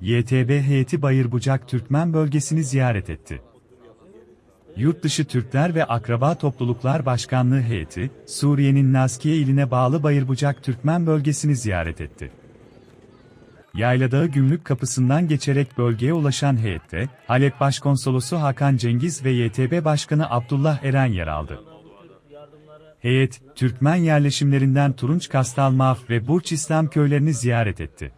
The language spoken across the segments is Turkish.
YTB heyeti Bayırbucak Türkmen bölgesini ziyaret etti. Yurtdışı Türkler ve Akraba Topluluklar Başkanlığı heyeti, Suriye'nin Nazkiye iline bağlı Bayırbucak Türkmen bölgesini ziyaret etti. Yayladağı gümrük kapısından geçerek bölgeye ulaşan heyette, Halep Başkonsolosu Hakan Cengiz ve YTB Başkanı Abdullah Eren yer aldı. Heyet, Türkmen yerleşimlerinden Turunç Kastalmaf ve Burç İslam köylerini ziyaret etti.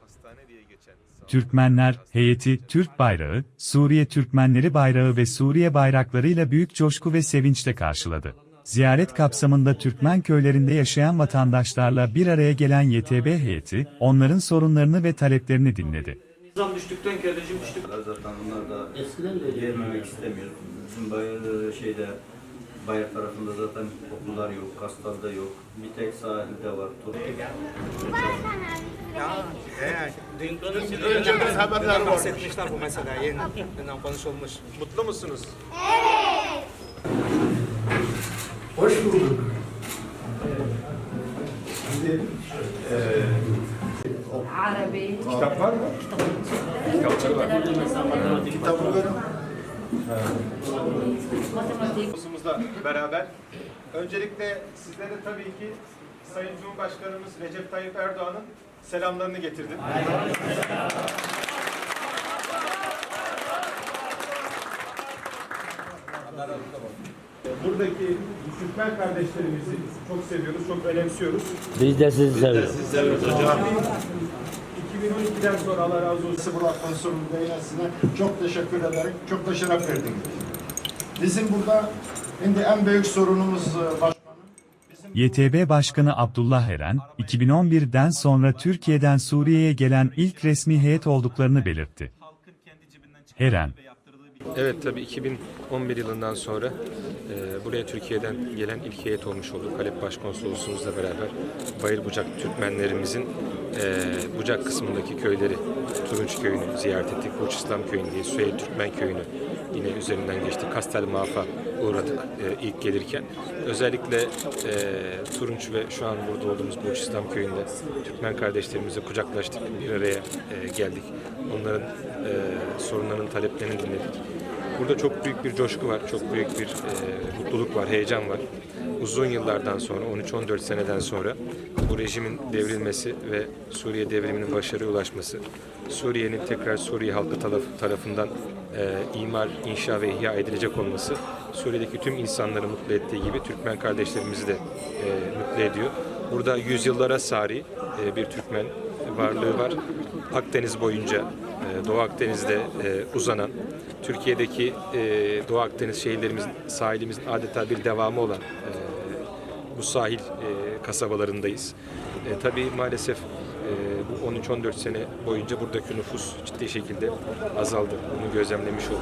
Türkmenler, heyeti, Türk bayrağı, Suriye Türkmenleri bayrağı ve Suriye bayraklarıyla büyük coşku ve sevinçle karşıladı. Ziyaret kapsamında Türkmen köylerinde yaşayan vatandaşlarla bir araya gelen YTB heyeti, onların sorunlarını ve taleplerini dinledi. Zam düştükten kardeşim düştük. Zaten bunlar da Eskiden de öyle. gelmemek istemiyor. Bizim bayır şeyde Bayır tarafında zaten okullar yok, kaslarda yok. Bir tek sahilde var. Dün, dün, önceden haberler bahsetmişler bu mesela yeni konuşulmuş. Mutlu musunuz? Evet. Hoş bulduk. Şimdi Arabi. Kitap var mı? Kitap var. Kitapları verin. Kursumuzda beraber. Öncelikle sizlere tabii ki Sayın Cumhurbaşkanımız Recep Tayyip Erdoğan'ın selamlarını getirdim. Buradaki Türkmen kardeşlerimizi çok seviyoruz, çok önemsiyoruz. Biz de sizi seviyoruz. Biz de sizi seviyoruz hocam. 2012'den sonra Allah razı olsun. Bıraktan sonra beylesine çok teşekkür ederim. Çok da şeref verdiniz. Bizim burada şimdi en büyük sorunumuz e, başkanım. YTB Başkanı Abdullah Eren, 2011'den sonra Türkiye'den Suriye'ye gelen ilk resmi heyet olduklarını belirtti. Eren, Evet tabii 2011 yılından sonra e, buraya Türkiye'den gelen ilk heyet olmuş olduk. Halep Başkonsolosluğumuzla beraber Bayır Bucak Türkmenlerimizin e, Bucak kısmındaki köyleri, Turunç Köyü'nü ziyaret ettik. Burç İslam Köyü'nü, Süheyl Türkmen Köyü'nü yine üzerinden geçtik. Kastel Maaf'a uğradık e, ilk gelirken. Özellikle e, Turunç ve şu an burada olduğumuz Burç İslam Köyü'nde Türkmen kardeşlerimizle kucaklaştık, bir araya e, geldik. Onların e, sorunlarının taleplerini dinledik. Burada çok büyük bir coşku var, çok büyük bir e, mutluluk var, heyecan var. Uzun yıllardan sonra, 13-14 seneden sonra bu rejimin devrilmesi ve Suriye devriminin başarıya ulaşması, Suriye'nin tekrar Suriye halkı taraf- tarafından e, imar, inşa ve ihya edilecek olması, Suriye'deki tüm insanları mutlu ettiği gibi Türkmen kardeşlerimizi de e, mutlu ediyor. Burada yüzyıllara sari e, bir Türkmen varlığı var. Akdeniz boyunca, Doğu Akdeniz'de e, uzanan, Türkiye'deki e, Doğu Akdeniz şehirlerimizin, sahilimizin adeta bir devamı olan e, bu sahil kasabalarındayız. Tabii maalesef bu 13-14 sene boyunca buradaki nüfus ciddi şekilde azaldı. Bunu gözlemlemiş olduk.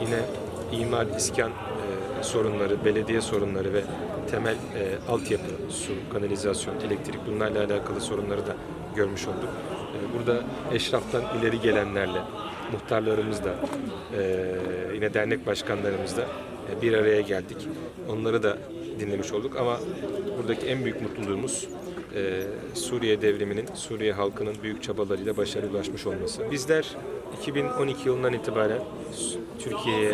Yine imar, iskan sorunları, belediye sorunları ve temel e, altyapı, su, kanalizasyon, elektrik bunlarla alakalı sorunları da görmüş olduk. E, burada eşraftan ileri gelenlerle, muhtarlarımızla, e, yine dernek başkanlarımızla e, bir araya geldik. Onları da dinlemiş olduk ama buradaki en büyük mutluluğumuz e, Suriye devriminin, Suriye halkının büyük çabalarıyla başarıya ulaşmış olması. Bizler 2012 yılından itibaren Türkiye'ye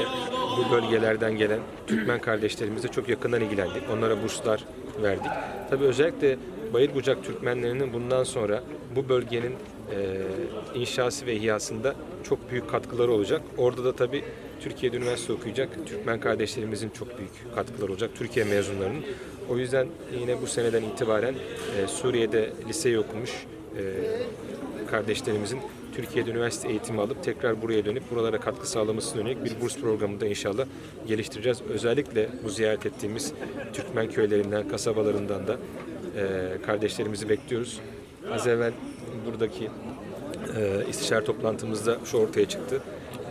bu bölgelerden gelen Türkmen kardeşlerimizle çok yakından ilgilendik. Onlara burslar verdik. Tabii özellikle Bayırbucak Türkmenlerinin bundan sonra bu bölgenin e, inşası ve ihyasında çok büyük katkıları olacak. Orada da tabii Türkiye'de üniversite okuyacak Türkmen kardeşlerimizin çok büyük katkıları olacak. Türkiye mezunlarının. O yüzden yine bu seneden itibaren e, Suriye'de liseyi okumuş e, kardeşlerimizin Türkiye'de üniversite eğitimi alıp tekrar buraya dönüp buralara katkı sağlamasına yönelik bir burs programı da inşallah geliştireceğiz. Özellikle bu ziyaret ettiğimiz Türkmen köylerinden, kasabalarından da e, kardeşlerimizi bekliyoruz. Az evvel buradaki e, istişare toplantımızda şu ortaya çıktı.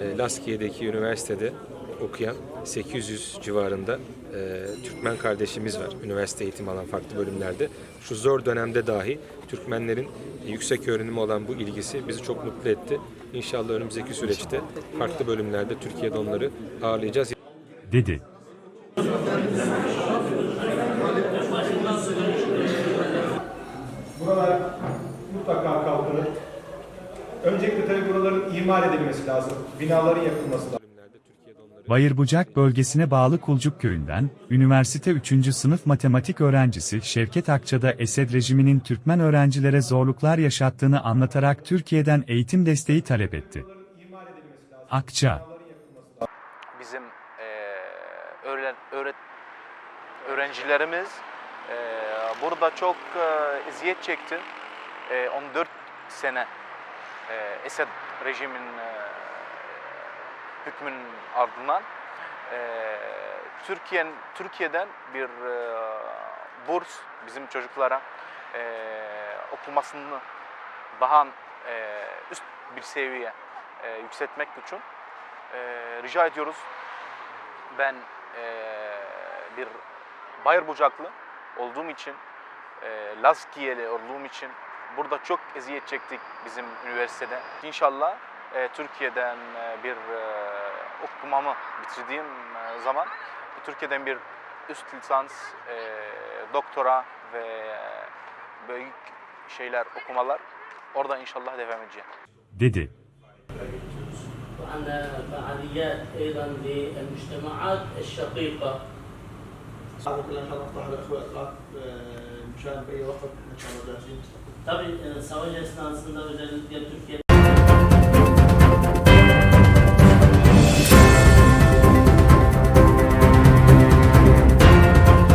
E, Laskiye'deki üniversitede okuyan 800 civarında e, Türkmen kardeşimiz var. Üniversite eğitimi alan farklı bölümlerde. Şu zor dönemde dahi Türkmenlerin yüksek öğrenimi olan bu ilgisi bizi çok mutlu etti. İnşallah önümüzdeki süreçte farklı bölümlerde Türkiye'de onları ağırlayacağız. dedi. Buralar mutlaka kalkınır. Öncelikle tabii buraların imar edilmesi lazım. Binaların yapılması lazım. Bayırbucak bölgesine bağlı Kulcuk köyünden, üniversite 3. sınıf matematik öğrencisi Şevket Akça'da Esed rejiminin Türkmen öğrencilere zorluklar yaşattığını anlatarak Türkiye'den eğitim desteği talep etti. Akça, bizim eee, öğren, öğret, öğrencilerimiz eee, burada çok eee, eziyet çekti. Eee, 14 sene eee, Esed rejimin eee, hükmünün ardından eee, Türkiye Türkiye'den bir eee, burs bizim çocuklara eee, okumasını daha eee, üst bir seviye eee, yükseltmek için eee, rica ediyoruz. Ben eee, bir Bayır Bucaklı olduğum için, eee Lazkiyeli olduğum için burada çok eziyet çektik bizim üniversitede. İnşallah eee, Türkiye'den eee, bir eee, okumamı bitirdiğim eee, zaman Türkiye'den bir üst lisans, eee, doktora ve eee, büyük şeyler okumalar orada inşallah devam edeceğim. dedi. وعندنا فعاليات ايضا للمجتمعات الشقيقه هذا كله ان شاء الله افتح الاخوه اطلاق مشان باي وقت ان شاء الله جاهزين Tabii e, savaş esnasında özellikle Türkiye